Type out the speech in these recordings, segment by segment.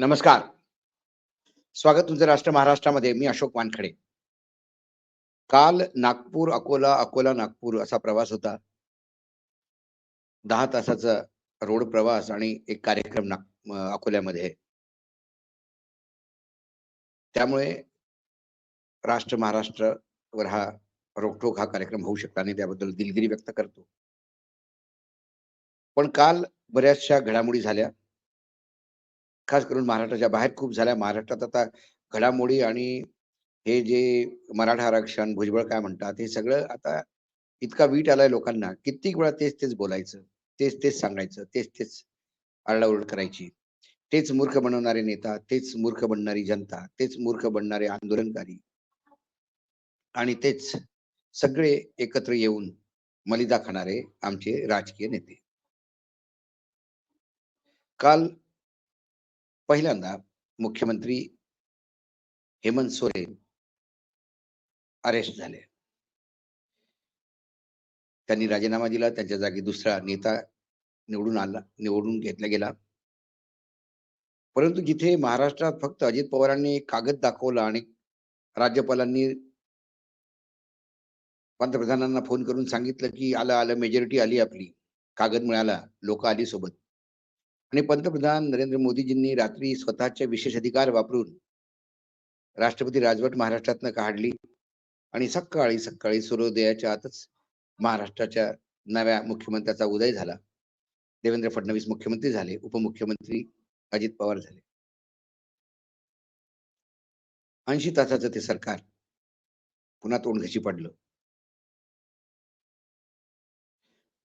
नमस्कार. स्वागत तुमचं राष्ट्र महाराष्ट्रामध्ये. मी अशोक वानखडे. काल नागपूर अकोला अकोला नागपूर असा प्रवास होता. दहा तासाचा रोड प्रवास आणि एक कार्यक्रम नाग अकोल्यामध्ये. त्यामुळे राष्ट्र महाराष्ट्रवर हा रोखोक हा कार्यक्रम होऊ शकला आणि त्याबद्दल दिलगिरी व्यक्त करतो. पण काल बऱ्याचशा घडामोडी झाल्या. खास करून महाराष्ट्राच्या बाहेर खूप झाल्या. महाराष्ट्रात आता घडामोडी आणि हे जे मराठा आरक्षण भुजबळ काय म्हणतात हे सगळं आता इतका वीट आलाय लोकांना. कित्येक वेळा तेच तेच बोलायचं तेच तेच सांगायचं तेच तेच आरडाओरड करायची. तेच मूर्ख बनवणारे नेता तेच मूर्ख बनणारी जनता तेच मूर्ख बनणारे आंदोलनकारी आणि तेच सगळे एकत्र येऊन मलिदा खाणारे आमचे राजकीय नेते. काल पहिल्यांदा मुख्यमंत्री हेमंत सोरेन अरेस्ट झाले. त्यांनी राजीनामा दिला त्यांच्या जागी दुसरा नेता निवडून आला निवडून घेतला गेला. परंतु जिथे महाराष्ट्रात फक्त अजित पवारांनी एक कागद दाखवला आणि राज्यपालांनी पंतप्रधानांना फोन करून सांगितलं की आलं आलं मेजॉरिटी आली आपली. कागद मिळाला लोक आली सोबत. आणि पंतप्रधान नरेंद्र मोदीजींनी रात्री स्वतःचे विशेष अधिकार वापरून राष्ट्रपती राजवट महाराष्ट्रातनं काढली आणि सकाळी सकाळी सूर्योदयाच्या आतच महाराष्ट्राच्या नव्या मुख्यमंत्र्याचा उदय झाला. देवेंद्र फडणवीस मुख्यमंत्री झाले उपमुख्यमंत्री अजित पवार झाले. ऐंशी तासाचं ते सरकार पुन्हा तोंडघशी पडलं.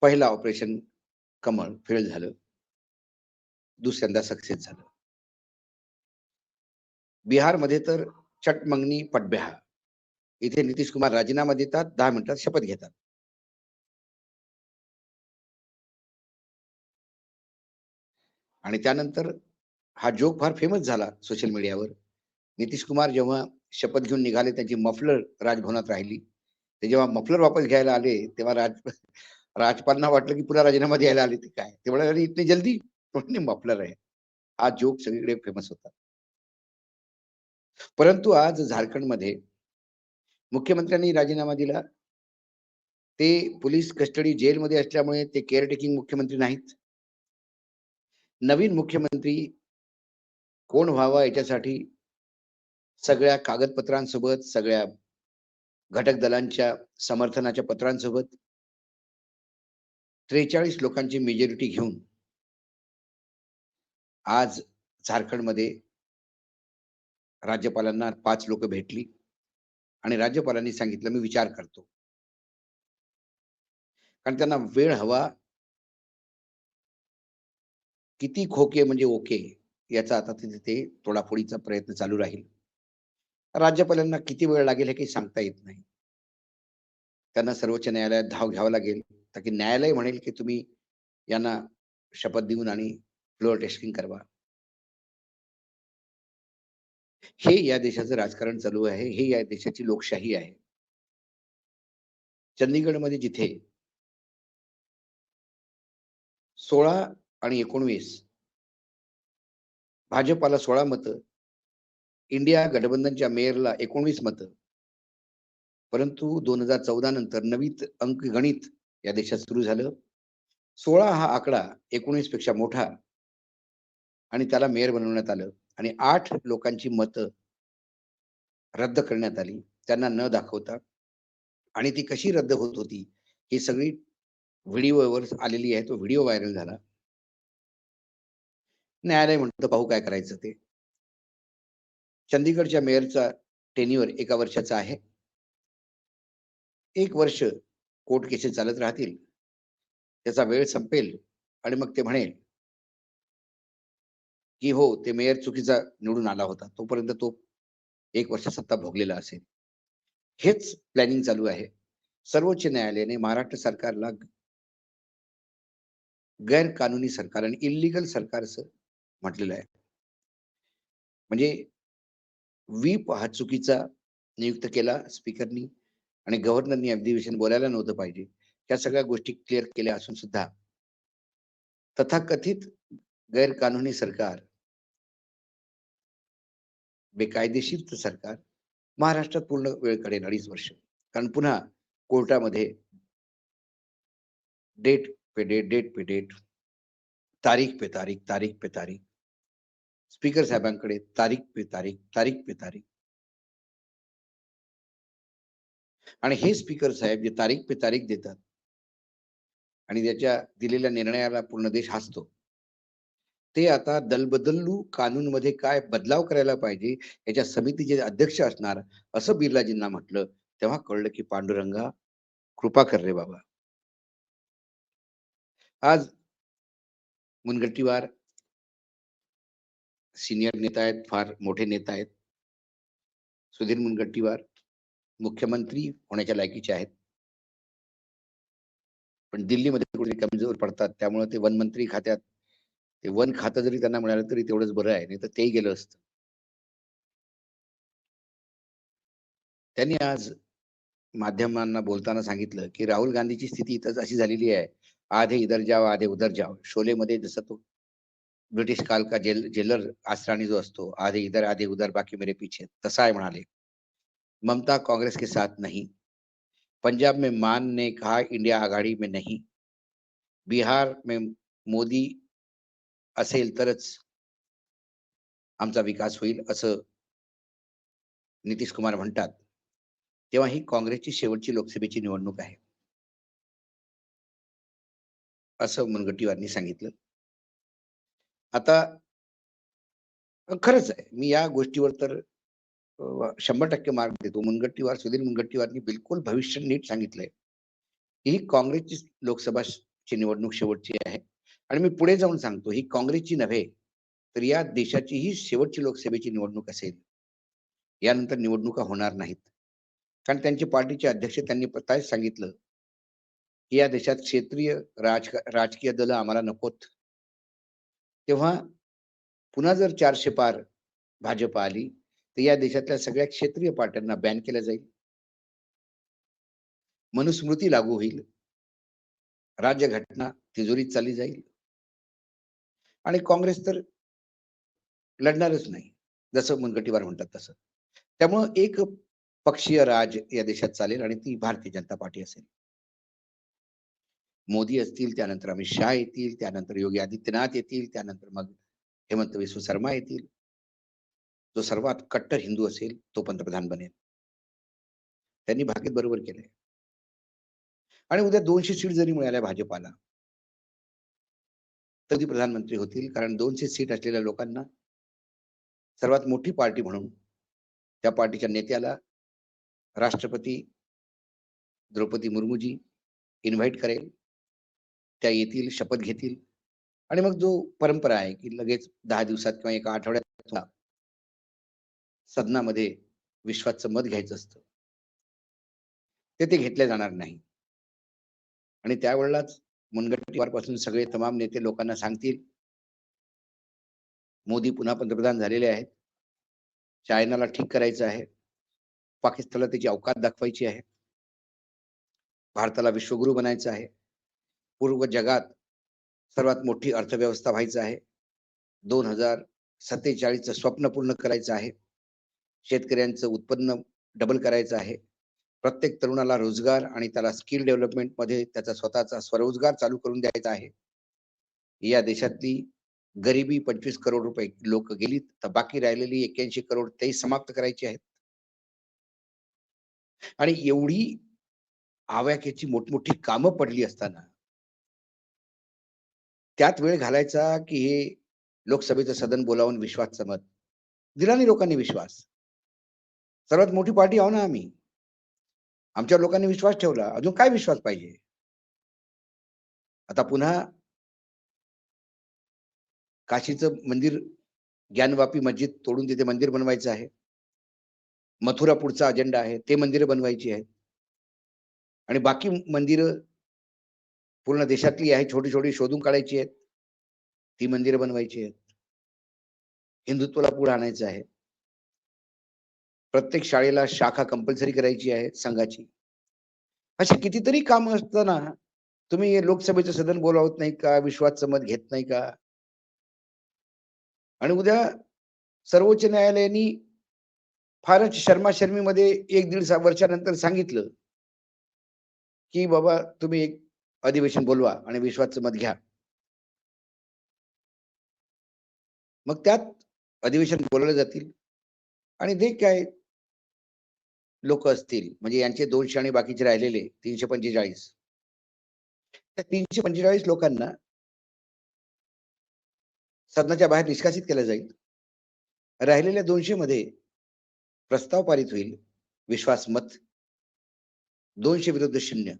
पहिला ऑपरेशन कमळ फेल झालं. दुसऱ्यांदा सक्सेस झालं. बिहारमध्ये तर चटमंगनी पटब्याहा इथे नितीश कुमार राजीनामा देतात दहा मिनिटात शपथ घेतात. आणि त्यानंतर हा जोक फार फेमस झाला सोशल मीडियावर नितीश कुमार जेव्हा शपथ घेऊन निघाले त्यांची मफलर राजभवनात राहिली. ते जेव्हा मफलर वापस घ्यायला आले तेव्हा राज राजपालांना वाटलं की पुन्हा राजीनामा द्यायला आले ते काय? ते म्हणाले इतनी जल्दी? म्हणे मफलर आहे हा. जोक सगळीकडे फेमस होता. परंतु आज झारखंडमध्ये मुख्यमंत्र्यांनी राजीनामा दिला. ते पोलीस कस्टडी जेलमध्ये असल्यामुळे ते केअरटेकिंग मुख्यमंत्री नाहीत. नवीन मुख्यमंत्री कोण व्हावा याच्यासाठी सगळ्या कागदपत्रांसोबत सगळ्या घटक दलांच्या समर्थनाच्या पत्रांसोबत त्रेचाळीस लोकांची मेजॉरिटी घेऊन आज झारखंडमध्ये राज्यपालांना पाच लोक भेटली आणि राज्यपालांनी सांगितलं मी विचार करतो. कारण त्यांना वेळ हवा. किती खोके म्हणजे ओके याचा आता तिथे तोडाफोडीचा प्रयत्न चालू राहील. राज्यपालांना किती वेळ लागेल हे काही सांगता येत नाही. त्यांना सर्वोच्च न्यायालयात धाव घ्यावा लागेल. तर की न्यायालय म्हणेल की तुम्ही यांना शपथ देऊन आणि फ्लोअर टेस्टिंग करवा. हे या देशाचं राजकारण चालू आहे. हे या देशाची लोकशाही आहे. चंदीगडमध्ये जिथे सोळा आणि एकोणवीस भाजपाला सोळा मतं इंडिया गठबंधनच्या मेयरला एकोणवीस मतं परंतु दोन हजार चौदा नंतर नवीन अंक गणित या देशात सुरू झालं. सोळा हा आकडा एकोणीसपेक्षा मोठा आणि त्याला मेयर बनवण्यात आलं. आणि आठ लोकांची मतं रद्द करण्यात आली. त्यांना न दाखवता. आणि ती कशी रद्द होत होती ही सगळी व्हिडिओवर आलेली आहे. तो व्हिडिओ व्हायरल झाला. न्यायालय म्हणतं पाहू काय करायचं ते. चंदीगडच्या मेयरचा टेन्युअर एका वर्षाचा आहे. एक वर्ष कोर्ट केसेस चालत राहतील. त्याचा वेळ संपेल. आणि मग ते म्हणेल की हो ते मेयर चुकीचा निवडून आला होता. तोपर्यंत तो एक वर्ष सत्ता भोगलेला असेल. हेच प्लॅनिंग चालू आहे. सर्वोच्च न्यायालयाने महाराष्ट्र सरकारला गैरकानुनी सरकार आणि इलिगल सरकार असं म्हटलेलं आहे. म्हणजे वीप हा चुकीचा नियुक्त केला स्पीकरनी आणि गव्हर्नरनी अधिवेशन बोलायला नव्हतं पाहिजे. त्या सगळ्या गोष्टी क्लिअर केल्या असून सुद्धा तथाकथित गैरकानूनी सरकार. बेकायदेशीरचं सरकार. महाराष्ट्रात पूर्ण वेळ काढेल अडीच वर्ष. कारण पुन्हा कोर्टामध्ये डेट पे डेट डेट पे डेट तारीख पे तारीख तारीख पे तारीख. स्पीकर साहेबांकडे तारीख पे तारीख तारीख पे तारीख. आणि हे स्पीकर साहेब जे तारीख पे तारीख देतात आणि त्याच्या दिलेल्या निर्णयाला पूर्ण देश हसतो. ते आता दलबदलू कानूनमध्ये काय बदलाव करायला पाहिजे याच्या समितीचे अध्यक्ष असणार असं बिर्लाजींना म्हटलं तेव्हा कळलं की पांडुरंगा कृपा कर रे बाबा. आज मुनगट्टीवार सिनियर नेता आहेत फार मोठे नेता आहेत. सुधीर मुनगट्टीवार मुख्यमंत्री होण्याच्या लायकीचे आहेत. पण दिल्लीमध्ये कुठे कमजोर पडतात त्यामुळे ते वनमंत्री खात्यात ते वन खातं जरी त्यांना मिळालं तरी तेवढंच बरं आहे नाही तर ते गेलं असतं. त्यांनी आज माध्यमांना बोलताना सांगितलं की राहुल गांधीची स्थिती इथंच अशी झालेली आहे. आधे इधर जाव आधे उधर जाव शोलेमध्ये जसं तो ब्रिटिश काल का जेल जेलर आसराणी जो असतो आधे इधर आधे उधर बाकी मेरे पीछे तसा आहे म्हणाले. ममता कांग्रेस के साथ नहीं. पंजाब में मान ने कहा इंडिया आघाडी में नहीं. बिहार में मोदी असेल तरच आमचा विकास होईल असं नितीश कुमार म्हणतात. तेव्हा ही काँग्रेसची शेवटची लोकसभेची निवडणूक आहे. असं मुनगट्टीवारांनी सांगितलं. आता खरंच आहे मी या गोष्टीवर तर शंभर टक्के मार्क देतो. मुनगट्टीवार सुधीर मुनगट्टीवारनी बिलकुल भविष्य नीट सांगितलंय. ही काँग्रेसची लोकसभाची निवडणूक शेवटची आहे. आणि मी पुढे जाऊन सांगतो ही काँग्रेसची नव्हे तर या देशाची ही शेवटची लोकसभेची निवडणूक असेल. यानंतर निवडणुका होणार नाहीत. कारण त्यांचे पार्टीचे अध्यक्ष त्यांनी प्रताच सांगितलं की या देशात क्षेत्रीय राज राजकीय दल आम्हाला नकोत. तेव्हा पुन्हा जर चारशे पार भाजप आली तर या देशातल्या सगळ्या क्षेत्रीय पार्ट्यांना बॅन केलं जाईल. मनुस्मृती लागू होईल. राज्यघटना तिजोरीत चालली जाईल. आणि काँग्रेस तर लढणारच नाही जसं मुनगटीवार म्हणतात तसं. त्यामुळं एक पक्षीय राज या देशात चालेल आणि ती भारतीय जनता पार्टी असेल. मोदी असतील त्यानंतर अमित शहा येतील त्यानंतर योगी आदित्यनाथ येतील त्यानंतर मग हेमंत विश्व शर्मा येतील. जो सर्वात कट्टर हिंदू असेल तो पंतप्रधान बनेल. त्यांनी भाग्यत बरोबर केलंय. आणि उद्या दोनशे सीट जरी मिळाल्या भाजपाला तरी प्रधानमंत्री होतील कारण दोनशे सीट असलेल्या लोकांना सर्वात मोठी पार्टी म्हणून त्या पार्टीच्या नेत्याला राष्ट्रपती द्रौपदी मुर्मूजी इन्व्हाइट करेल. त्या येतील शपथ घेतील. आणि मग जो परंपरा आहे की लगेच दहा दिवसात किंवा एका आठवड्यात सदनामध्ये विश्वाचं मत घ्यायचं असतं. ते ते घेतले जाणार नाही. आणि त्यावेळेलाच मुनगंटीवारपासून सगळे तमाम नेते लोकांना सांगतील. मोदी पुन्हा पंतप्रधान झालेले आहेत. चायनाला ठीक करायचं आहे. पाकिस्तानला त्याची अवकात दाखवायची आहे. भारताला विश्वगुरु बनायचं आहे. पूर्व जगात सर्वात मोठी अर्थव्यवस्था व्हायचं आहे. दोन हजार सत्तेचाळीसचं स्वप्न पूर्ण करायचं आहे. शेतकऱ्यांचं उत्पन्न डबल करायचं आहे. प्रत्येक तरुणाला रोजगार आणि त्याला स्किल डेव्हलपमेंटमध्ये त्याचा स्वतःचा स्वरोजगार चालू करून द्यायचा आहे. या देशातली गरिबी पंचवीस करोड रुपये लोक गेली तर बाकी राहिलेली एक्क्याऐंशी करोड तेही समाप्त करायची आहेत. आणि एवढी आव्याकेची मोठमोठी कामं पडली असताना त्यात वेळ घालायचा की हे लोकसभेचं सदन बोलावून विश्वास मत दिला नाही लोकांनी विश्वास. सर्वात मोठी पार्टी आहो ना आम्ही. आमच्या लोकांनी विश्वास ठेवला. अजून काय विश्वास पाहिजे? आता पुन्हा काशीचं मंदिर ज्ञानवापी मस्जिद तोडून तिथे मंदिर बनवायचं आहे. मथुरा पुढचा अजेंडा आहे. ते मंदिरं बनवायची आहेत. आणि बाकी मंदिरं पूर्ण देशातली आहे. छोटी छोटी शोधून काढायची आहेत. ती मंदिरं बनवायची आहेत. हिंदुत्वाला पुढे आणायचं आहे. प्रत्येक शाळेला शाखा कंपल्सरी करायची आहे संघाची. अशी कितीतरी काम असताना तुम्ही लोकसभेचं सदन बोलावत नाही का? विश्वासचं मत घेत नाही का? आणि उद्या सर्वोच्च न्यायालयाने फारच शर्मा शर्मीमध्ये एक दीड वर्षानंतर सांगितलं की बाबा तुम्ही एक अधिवेशन बोलवा आणि विश्वासचं मत घ्या. मग त्यात अधिवेशन बोलवले जातील. आणि देख काय? लोक असतील म्हणजे यांचे दोनशे आणि बाकीचे राहिलेले तीनशे पंचेचाळीस. त्या तीनशे पंचेचाळीस लोकांना सदनाच्या बाहेर निष्कासित केलं जाईल. राहिलेल्या दोनशे मध्ये प्रस्ताव पारित होईल विश्वास मत. दोनशे विरुद्ध शून्य.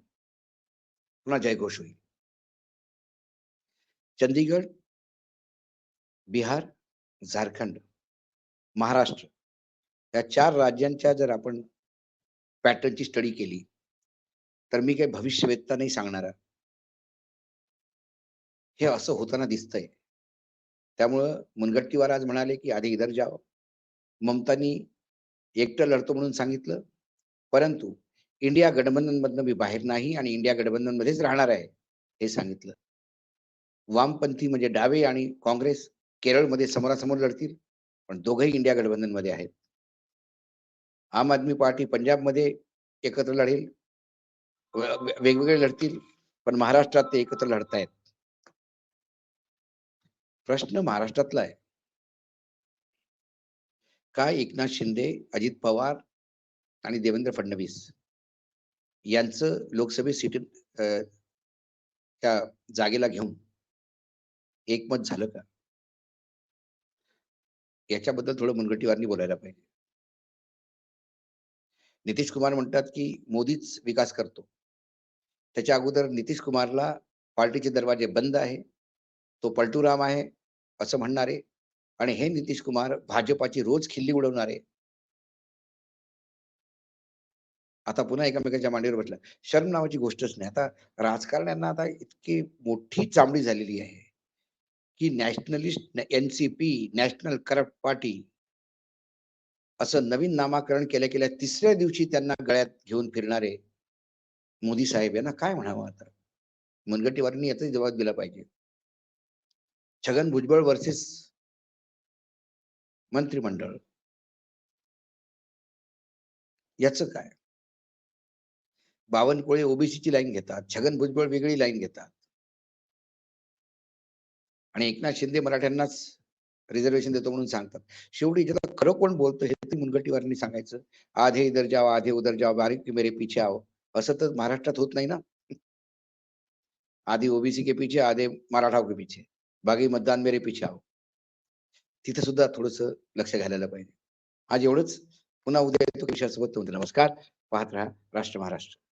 पुन्हा जयघोष होईल. चंदीगड बिहार झारखंड महाराष्ट्र. या चार राज्यांच्या जर आपण पॅटर्नची स्टडी केली तर मी काही भविष्यवेत्ता नाही सांगणार. हे असं होताना दिसतंय. त्यामुळं मुनगट्टीवार आज म्हणाले की आधी इधर जाव ममतानी एकटं लढतो म्हणून सांगितलं. परंतु इंडिया गठबंधनमधनं मी बाहेर नाही आणि इंडिया गठबंधन मध्येच राहणार आहे हे सांगितलं. वामपंथी म्हणजे डावे आणि काँग्रेस केरळमध्ये समोरासमोर लढतील पण दोघंही इंडिया गठबंधनमध्ये आहेत. आम आदमी पार्टी पंजाबमध्ये एकत्र लढेल. वेगवेगळे लढतील पण महाराष्ट्रात ते एकत्र लढतायत. प्रश्न महाराष्ट्रातला आहे. काय एकनाथ शिंदे अजित पवार आणि देवेंद्र फडणवीस यांचं लोकसभेत सीट अं, त्या जागेला घेऊन एकमत झालं का? याच्याबद्दल थोडं मुनगटीवारनी बोलायला पाहिजे. नितीश कुमार म्हणतात की मोदीच विकास करतो. त्याच्या अगोदर नितीश कुमारला पार्टीचे दरवाजे बंद आहे. तो पलटूराम आहे असं म्हणणारे आणि हे नितीश कुमार भाजपाची रोज खिल्ली उडवणारे. आता पुन्हा एकमेकांच्या मांडीवर बसला. शर्म नावाची गोष्टच नाही. आता राजकारण्यांना आता इतकी मोठी चामडी झालेली आहे की nationalist NCP national corrupt party असं नवीन नामाकरण केल्या केल्या तिसऱ्या दिवशी त्यांना गळ्यात घेऊन फिरणारे मोदी साहेब यांना काय म्हणावं आता? मुनगंटीवारांनी याचाही जबाब दिला पाहिजे. छगन भुजबळ वर्सेस मंत्रिमंडळ. याचं काय? बावनकुळे ओबीसीची लाईन घेतात छगन भुजबळ वेगळी लाईन घेतात. आणि एकनाथ शिंदे मराठ्यांनाच रिझर्वेशन देतो म्हणून सांगतात. शेवटी ज्याला खरं कोण बोलतं हे ते मुनगटीवारांनी सांगायचं. आधे इधर जाओ आधे उधर जाओ बारीक की मेरे पीछे आओ. असं तर महाराष्ट्रात होत नाही ना? आधी ओबीसी के पीछे आधे मराठाव के पीछे. बाकी मतदान मेरे पीछे आओ. तिथे सुद्धा थोडस लक्ष घालायला पाहिजे. आज एवढंच. पुन्हा उद्या येतो विषयासोबत नमस्कार. पाहत राहा. राष्ट्र महाराष्ट्र.